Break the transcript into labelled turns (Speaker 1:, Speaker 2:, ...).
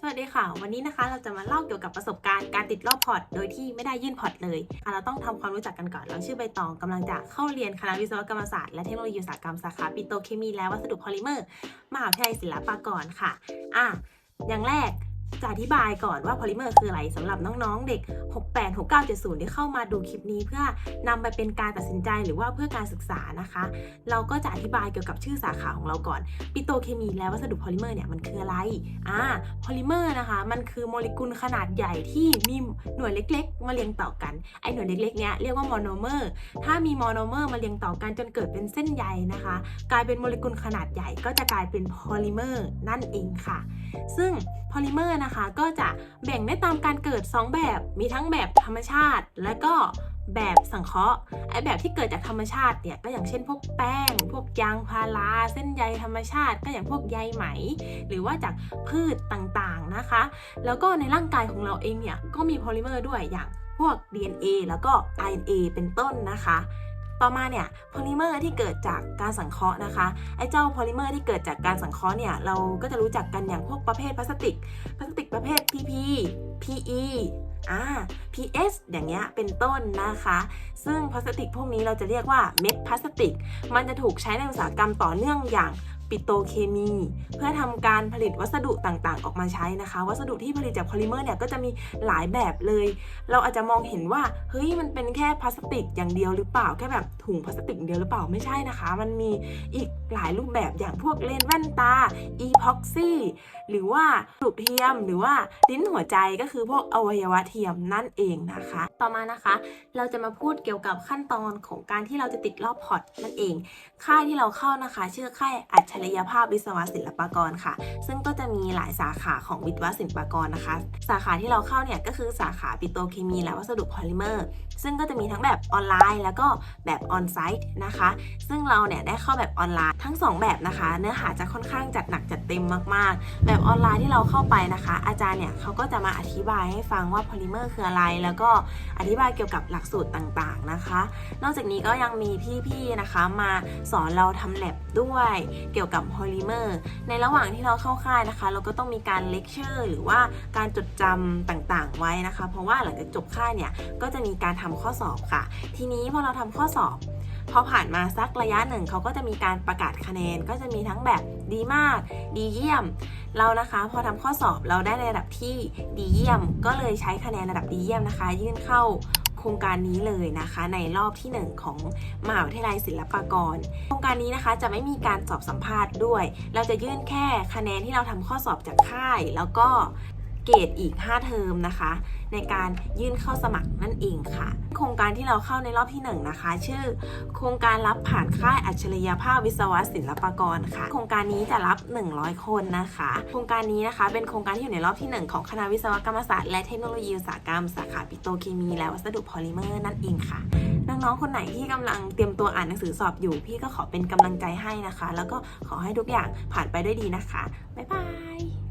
Speaker 1: สวัสดีค่ะ วันนี้นะคะเราจะมาเล่าเกี่ยวกับประสบการณ์การติดรอบพอร์ตโดยที่ไม่ได้ยื่นพอร์ตเลยเราต้องทำความรู้จักกันก่อนเราชื่อใบตองกำลังจะเข้าเรียนคณะวิศวกรรมศาสตร์และเทคโนโลยีอุตสาหกรรมสาขาปิโตรเคมีและวัสดุพอลิเมอร์มหาวิทยาลัยศิลปากรค่ะ อะอย่างแรก จะอธิบายก่อนว่าพอลิเมอร์คืออะไรสำหรับน้องๆ เด็ก 68 69 70 ที่เข้ามาดูคลิปนี้เพื่อนำไปเป็นการตัดสินใจหรือว่าเพื่อการศึกษานะคะ เราก็จะอธิบายเกี่ยวกับชื่อสาขาของเราก่อน ปิโตเคมีและวัสดุพอลิเมอร์เนี่ยมันคืออะไรอ่าพอลิเมอร์นะคะ มันคือโมเลกุลขนาดใหญ่ที่มีหน่วยเล็ก ๆ มาเรียงต่อกันไอหน่วยเล็กๆเนี้ยเรียกว่าโมโนเมอร์ถ้ามีโมโนเมอร์มาเรียงต่อกันจนเกิดเป็นเส้นใยนะคะ กลายเป็นโมเลกุลขนาดใหญ่ก็จะกลายเป็นพอลิเมอร์นั่นเองค่ะ ซึ่งพอลิเมอร์นะคะ ก็จะแบ่งได้ตามการเกิด 2 แบบ มีทั้งแบบธรรมชาติ และก็แบบสังเคราะห์ไอแบบที่เกิดจากธรรมชาติเนี่ยก็อย่างเช่นพวกแป้ง พวกยางพาราเส้นใยธรรมชาติ ก็อย่างพวกใยไหม หรือว่าจากพืชต่างๆนะคะ แล้วก็ในร่างกายของเราเองเนี่ยก็มีพอลิเมอร์ด้วยอย่างพวก DNA แล้วก็ RNA เป็นต้นนะคะ ต่อมาเนี่ยพอลิเมอร์ที่เกิดจากการสังเคราะห์นะคะ ไอ้เจ้าพอลิเมอร์ที่เกิดจากการสังเคราะห์เนี่ย เราก็จะรู้จักกันอย่างพวกประเภทพลาสติก พลาสติกประเภท PP PE อ่า PS อย่างเงี้ย เป็นต้นนะคะ ซึ่งพลาสติกพวกนี้เราจะเรียกว่าเม็ดพลาสติก มันจะถูกใช้ในอุตสาหกรรมต่อเนื่องอย่าง ปิโตเคมี เพื่อทำการผลิตวัสดุต่างๆ ออกมาใช้นะคะ วัสดุที่ผลิตจากพอลิเมอร์เนี่ยก็จะมีหลายแบบเลย เราอาจจะมองเห็นว่าเฮ้ยมันเป็นแค่พลาสติกอย่างเดียวหรือเปล่าแค่แบบถุงพลาสติกเดียวหรือเปล่าไม่ใช่นะคะ มันมีอีกหลายรูปแบบอย่างพวกเลนแว่นตาอีพ็อกซี่หรือว่าสูบเทียมหรือว่าลิ้นหัวใจก็คือพวกอวัยวะเทียมนั่นเองนะคะ ต่อมานะคะ เราจะมาพูดเกี่ยวกับขั้นตอนของการที่เราจะติดรอบพอร์ตนั่นเอง ค่ายที่เราเข้านะคะ ชื่อค่ายอัจฉริยภาพวิศวะศิลปากรค่ะ ซึ่งก็จะมีหลายสาขาของวิศวะศิลปากรนะคะ สาขาที่เราเข้าเนี่ยก็คือสาขาปิโตรเคมีและวัสดุพอลิเมอร์ ซึ่งก็จะมีทั้งแบบออนไลน์แล้วก็แบบออนไซต์นะคะ ซึ่งเราเนี่ยได้เข้าแบบออนไลน์ทั้ง 2 แบบนะคะ เนื้อหาจะค่อนข้างจัดหนักจัด เต็มมากๆ แบบออนไลน์ที่เราเข้าไปนะคะ อาจารย์เนี่ยเขาก็จะมาอธิบายให้ฟังว่าพอลิเมอร์คืออะไร แล้วก็อธิบายเกี่ยวกับหลักสูตรต่างๆนะคะ นอกจากนี้ก็ยังมีพี่ๆนะคะมาสอนเราทำแลบด้วยเกี่ยวกับพอลิเมอร์ในระหว่างที่เราเข้าค่ายนะคะ เราก็ต้องมีการเลคเชอร์หรือว่าการจดจำต่างๆ ไว้นะคะ เพราะว่าหลังจากจบค่ายเนี่ยก็จะมีการทำข้อสอบค่ะ ทีนี้พอเราทำข้อสอบ พอผ่านมาสักระยะหนึ่งเขาก็จะมีการประกาศคะแนนก็จะมีทั้งแบบดีมาก ดีเยี่ยม เรานะคะพอทำข้อสอบเราได้ในระดับที่ดีเยี่ยม ก็เลยใช้คะแนนระดับดีเยี่ยมนะคะ ยื่นเข้าโครงการนี้เลยนะคะในรอบที่ 1 ของมหาวิทยาลัยศิลปากร โครงการนี้นะคะจะไม่มีการสอบสัมภาษณ์ด้วย เราจะยื่นแค่คะแนนที่เราทำข้อสอบจากค่าย แล้วก็ เกรดอีก 5 เทอมนะคะ ในการยื่นเข้าสมัครนั่นเองค่ะ โครงการที่เราเข้าในรอบที่ 1 นะคะ ชื่อ โครงการรับผ่านค่ายอัจฉริยภาพวิศวะศิลปกรค่ะ โครงการนี้จะรับ 100 คนนะคะ โครงการนี้นะคะ เป็นโครงการที่อยู่ในรอบที่ 1 ของคณะวิศวกรรมศาสตร์และเทคโนโลยีอุตสาหกรรมสาขาปิโตรเคมีและวัสดุพอลิเมอร์นั่นเองค่ะน้องๆ คนไหนที่กำลังเตรียมตัวอ่านหนังสือสอบอยู่ พี่ก็ขอเป็นกำลังใจให้นะคะ แล้วก็ขอให้ทุกอย่างผ่านไปด้วยดีนะคะ บ๊ายบาย